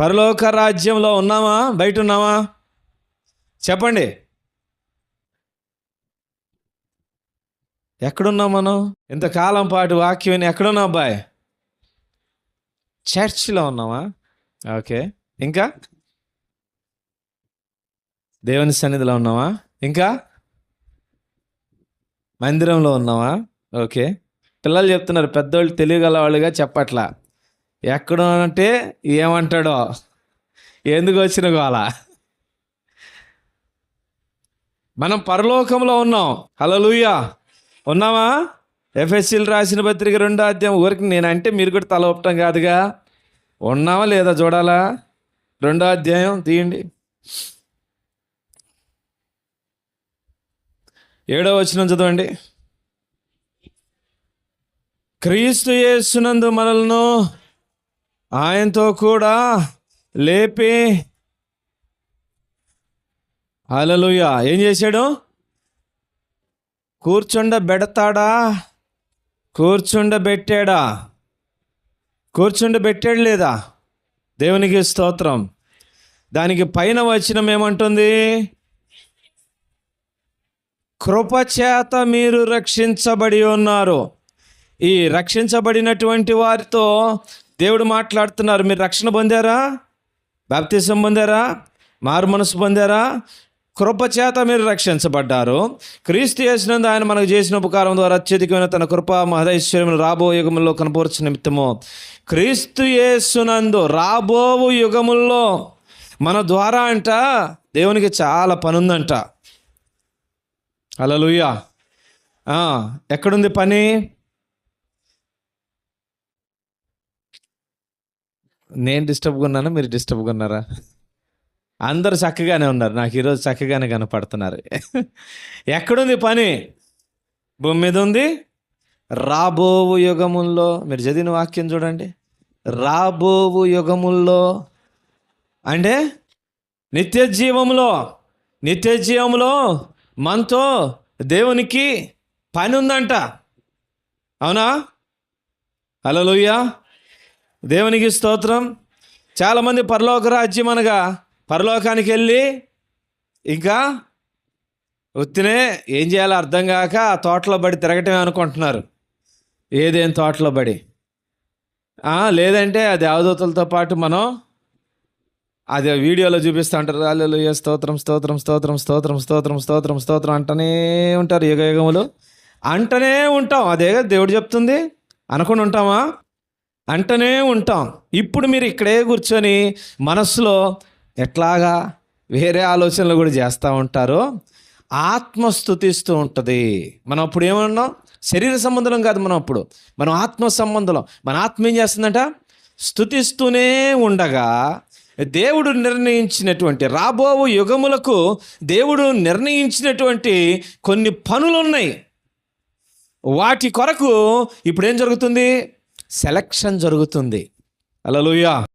పరలోక రాజ్యంలో ఉన్నామా? బయట ఉన్నామా? చెప్పండి. ఎక్కడున్నాం మనం? ఇంతకాలం పాటు వాక్యం ఎక్కడున్నా అబ్బాయి? చర్చిలో ఉన్నామా? ఓకే. ఇంకా? దేవుని సన్నిధిలో ఉన్నామా? ఇంకా? మందిరంలో ఉన్నామా? ఓకే. పిల్లలు చెప్తున్నారు పెద్దోళ్ళు తెలియగల వాళ్ళుగా చెప్పట్లా. ఎక్కడ అంటే ఏమంటాడో? ఎందుకు వచ్చిన గోల మనం పరలోకంలో ఉన్నాం. హలలుయా ఉన్నావా? ఎఫ్ఎస్సీలు రాసిన పత్రిక రెండో అధ్యాయం ఊరికి నేనంటే మీరు కూడా తల ఒప్పటం కాదుగా. ఉన్నావా లేదా చూడాలా? రెండో అధ్యాయం తీయండి. ఏడో వచ్చిన చదవండి. క్రీస్తు యేసునందు మనల్ను ఆయనతో కూడా లేపి. అలలుయ ఏం చేశాడు? కూర్చుండబెడతాడా? కూర్చుండబెట్టాడా? కూర్చుండబెట్టాడు లేదా? దేవునికి స్తోత్రం. దానికి పైన వచనం ఏమంటుంది? కృపచేత మీరు రక్షించబడి ఉన్నారు. ఈ రక్షించబడినటువంటి వారితో దేవుడు మాట్లాడుతున్నారు. మీరు రక్షణ పొందారా? బాప్తిసం పొందారా? మారు మనసు పొందారా? కృపచేత మీరు రక్షించబడ్డారు. క్రీస్తు చేసినందు ఆయన మనకు చేసిన ఉపకారం ద్వారా అత్యధికమైన తన కృప మహదైశ్వర్యం రాబో యుగముల్లో కనపరచు నిమిత్తము. క్రీస్తు యేసునందు రాబోవు యుగముల్లో మన ద్వారా అంట దేవునికి చాలా పనుందంట. అలలుయా ఎక్కడుంది పని? నేను డిస్టర్బ్గా ఉన్నానా? మీరు డిస్టర్బ్గా ఉన్నారా? అందరు చక్కగానే ఉన్నారు. నాకు ఈరోజు చక్కగానే కనపడుతున్నారు. ఎక్కడుంది పని? భూమి మీద ఉంది? రాబోవు యుగముల్లో మీరు చదివిన వాక్యం చూడండి. రాబోవు యుగముల్లో అంటే నిత్య జీవంలో నిత్య జీవంలో మనతో దేవునికి పని ఉందంట. అవునా? హలో లోయ్యా దేవునికి స్తోత్రం. చాలామంది పరలోక రాజ్యం అనగా పరలోకానికి వెళ్ళి ఇంకా ఉత్తినే ఏం చేయాలో అర్థం కాక ఆ తోటలో బడి తిరగటమే అనుకుంటున్నారు. ఏదేం తోటలో పడి? లేదంటే ఆ దేవదూతలతో పాటు మనం అది వీడియోలో చూపిస్తూ ఉంటారు. అల్లెలుయ్య స్తోత్రం స్తోత్రం స్తోత్రం స్తోత్రం స్తోత్రం స్తోత్రం స్తోత్రం అంటనే ఉంటారు యుగ యుగములు. అంటనే ఉంటాం. అదే దేవుడు చెప్తుంది. అనుకుని ఉంటామా? అంటనే ఉంటాం. ఇప్పుడు మీరు ఇక్కడే కూర్చొని మనస్సులో ఎట్లాగా వేరే ఆలోచనలు కూడా చేస్తూ ఉంటారో ఆత్మస్థుతిస్తూ ఉంటుంది. మనం అప్పుడు ఏమన్నాం? శరీర సంబంధం కాదు మనం అప్పుడు. మనం ఆత్మ సంబంధం మన ఆత్మ ఏం చేస్తుందంట? స్థుతిస్తూనే ఉండగా దేవుడు నిర్ణయించినటువంటి రాబోవు యుగములకు దేవుడు నిర్ణయించినటువంటి కొన్ని పనులు ఉన్నాయి వాటి కొరకు ఇప్పుడు ఏం జరుగుతుంది? సెలక్షన్ జరుగుతుంది. అలలుయా